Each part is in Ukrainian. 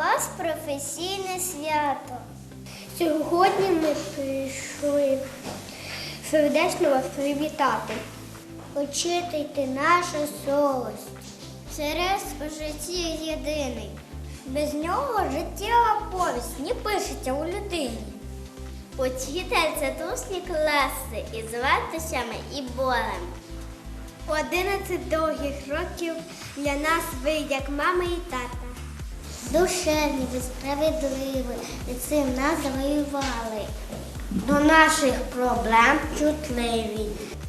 вас професійне свято. Сьогодні ми прийшли сердечно вас привітати. Очитуйте нашу совість. Серез у житті єдиний. Без нього життєва повість не пишеться у людині. Учитель тусні класи із вартощами і болем. Одинадцять довгих років для нас ви, як мама і тата. Душевні, ви справедливі, і цим нас завоювали. До наших проблем чутливі,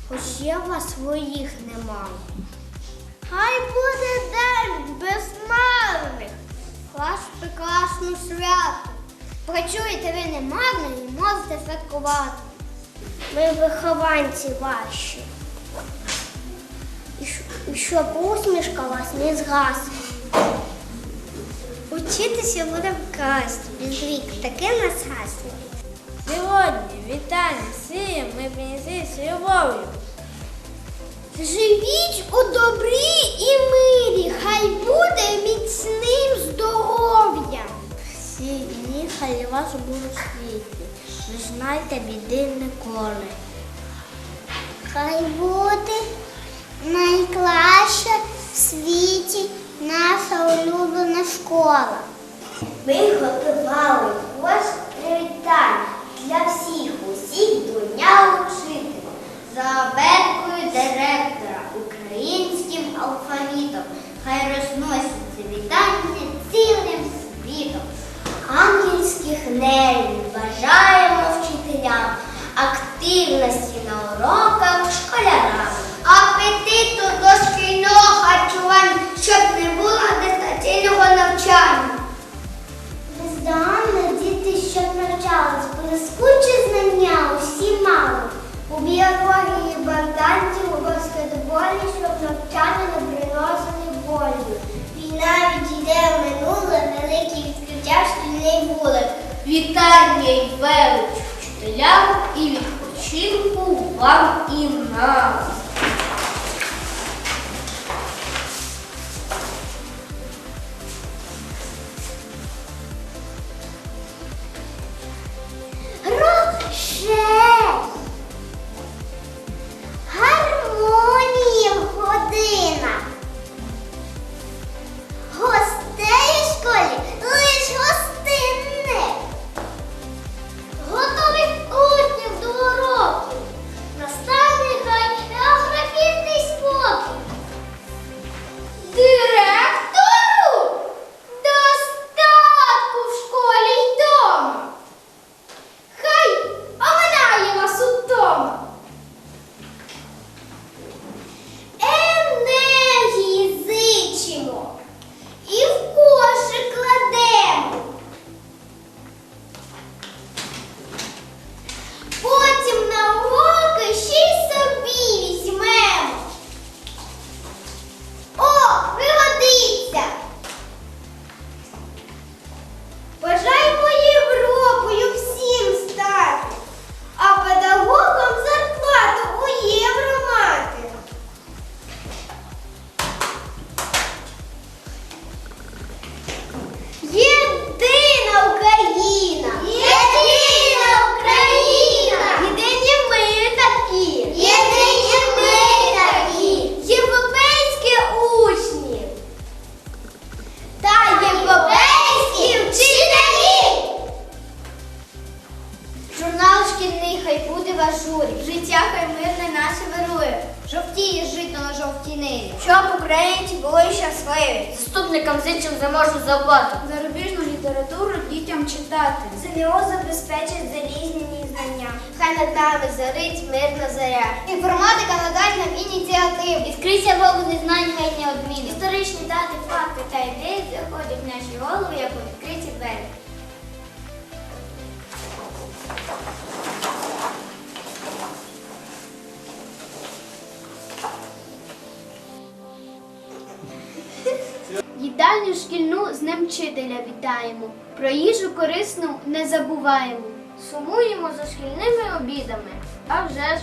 хоч я вас своїх нема. Хай буде день безмарних, ваш прекрасну свято. Працюєте ви немарно і можете святкувати. Ми вихованці ваші. І щоб усмішка вас не згасла. Учитися буде краще, без вік, таке нас гасло. Сьогодні вітання всім ми принесли з любов'ю. Живіть у добрі і мирі, хай буде міцним здоров'ям. Всі дні хай вас будуть світлі. Не знайте біди ніколи. Хай буде найкраща в світі наша улюблена школа. Ми готували ось привітання для всіх усіх до Дня учителя за абеткою директора українським алфавітом. Хай розносяться вітання цілим світом. Ангельських нервів бажаємо вчителям, Вітання й велич вчителям і відпочинку вам і нам. Українці були щасливі. Заступникам зичим заможну зарплату. Зарубіжну літературу дітям читати. ЗНО забезпечить залізнені знання. Хай над нами зорить мирна заря. Інформатика надасть нам ініціатив. Відкриття вогни знань хай не одмінить. Історичні дати, факти та ідеї заходять в наші голови, як у відкриті двері. Їдальню шкільну з Днем вчителя вітаємо. Про їжу корисну не забуваємо. Сумуємо за шкільними обідами. А вже ж,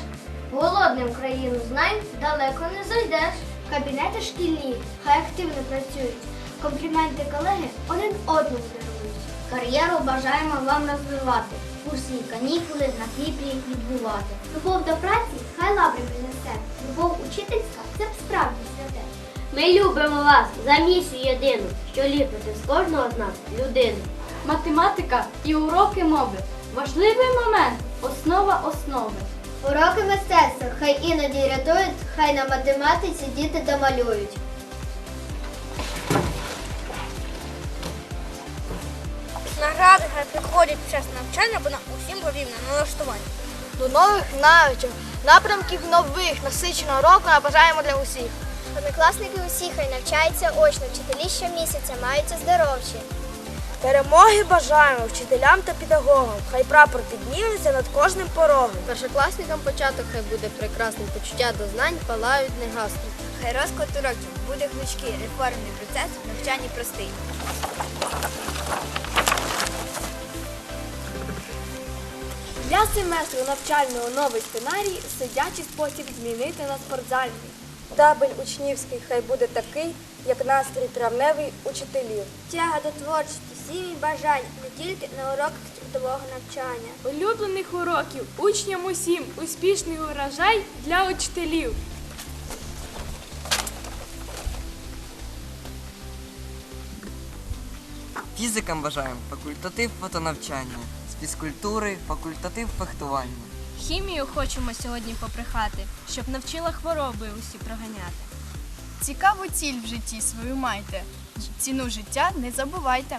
голодним країну знань далеко не зайдеш. Кабінети шкільні хай активно працюють, Компліменти колеги один одному дарують. Кар'єру бажаємо вам розвивати. Усі канікули на Кіпрі відбувати. Любов до праці хай лаври принесе. Любов учительська це справді святе. Ми любимо вас за місію єдину, що ліпити з кожного з нас людину. Математика і уроки мови. Важливий момент, основа основи. Уроки мистецтва хай іноді рятують, хай на математиці діти домалюють. Награди хай приходять під час навчання, бо на усім потрібне налаштування. До нових навичок, напрямків нових, насиченого року набажаємо для усіх. Однокласники усі хай навчаються очно, вчителі щомісяця маються здоровші. Перемоги бажаємо вчителям та педагогам. Хай прапор підніметься над кожним порогом. Першокласникам початок хай буде прекрасним, почуття до знань палають не гаснуть. Хай розклад уроків буде гнучкий, реформний процес в навчанні простий. Для семестру навчального новий сценарій, сидячий спосіб змінити на спортзальний. Табель учнівський хай буде такий, як настрій травневий учителів. Тяга до творчості, сім'ї бажань, не тільки на уроках трудового навчання. Улюблених уроків учням усім успішний урожай для учителів. Фізикам бажаємо факультатив фотонавчання, з фізкультури факультатив фехтування. Хімію хочемо сьогодні поприхати, щоб навчила хвороби усі проганяти. Цікаву ціль в житті свою майте. Ціну життя не забувайте.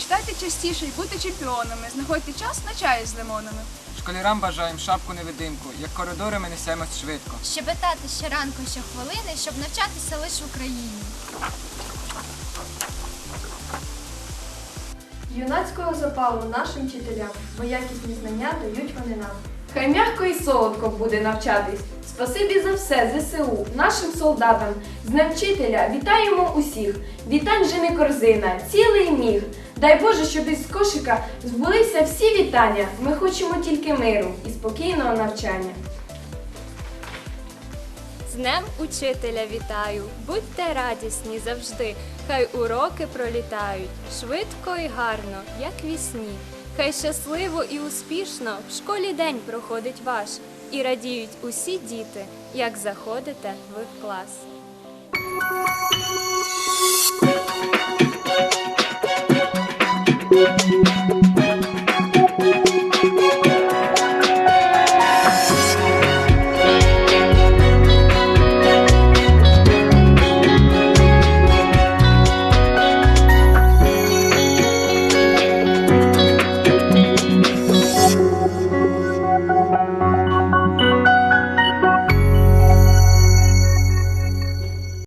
Читайте частіше і будьте чемпіонами. Знаходьте час на чаю з лимонами. Школярам бажаємо шапку невидимку, як коридори ми несемось швидко. Щебетати щоранку, щохвилини, щоб навчатися лише в Україні. Юнацького запалу нашим вчителям, бо якісні знання дають вони нам. Хай м'яко і солодко буде навчатись. Спасибі за все ЗСУ, нашим солдатам. З Днем вчителя вітаємо усіх. Вітань же не корзина, цілий міг. Дай Боже, щоб із кошика збулися всі вітання. Ми хочемо тільки миру і спокійного навчання. З Днем учителя вітаю! Будьте радісні завжди, хай уроки пролітають швидко і гарно, як вісні. Хай щасливо і успішно в школі день проходить ваш, і радіють усі діти, як заходите ви в клас.